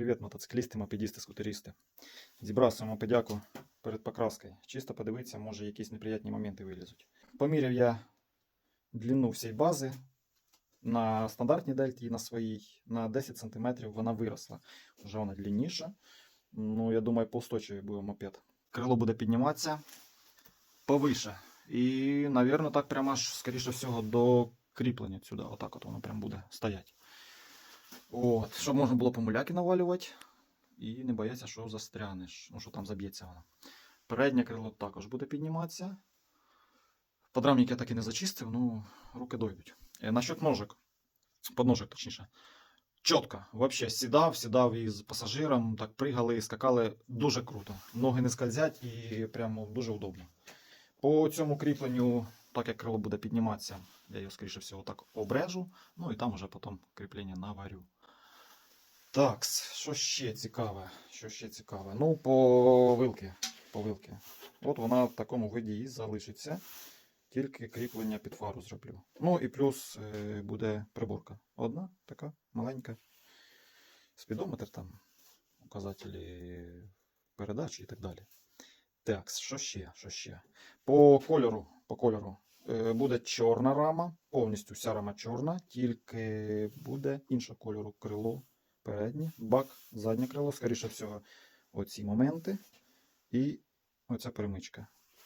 Привіт, мотоциклісти, мопедісти, скутерісти. Зібрав свою мопедяку перед покраскою. Чисто подивитися, може якісь неприятні моменти вилізуть. Поміряв я длину всієї бази на стандартній дельті і на своїй на 10 см вона виросла. Вже вона длинніша. Ну, я думаю, поустойчивий буде мопед. Крило буде підніматися повише. І, мабуть, так прямо аж, скоріше всього, до кріплення сюди. Отак от воно прям буде стояти. От, щоб можна було помуляки навалювати і не боятися, що застрянеш, ну що там заб'ється воно. Переднє крило також буде підніматися. Подрамник я так і не зачистив, ну руки дойдуть. Е, насчет ножик, подножок точніше. Чітко, взагалі сідав, сідав із пасажиром, так пригали, скакали дуже круто. Ноги не скользять і прямо дуже удобно. По цьому кріпленню, так як крило буде підніматися, я його, скоріше всього, так обрежу, ну і там вже потім кріплення наварю. Так, що ще цікаве? Що ще цікаве? Ну, по вилки. По вилки. От вона в такому виді і залишиться. Тільки кріплення під фару зроблю. Ну і плюс е, буде приборка. Одна така маленька. Спідометр там, указателі передачі і так далі. Так, що ще? Що ще? По кольору, по кольору е, буде чорна рама, повністю вся рама чорна, тільки буде іншого кольору крило переднє, бак, заднє крило, скоріше всього, оці моменти. І оця перемичка.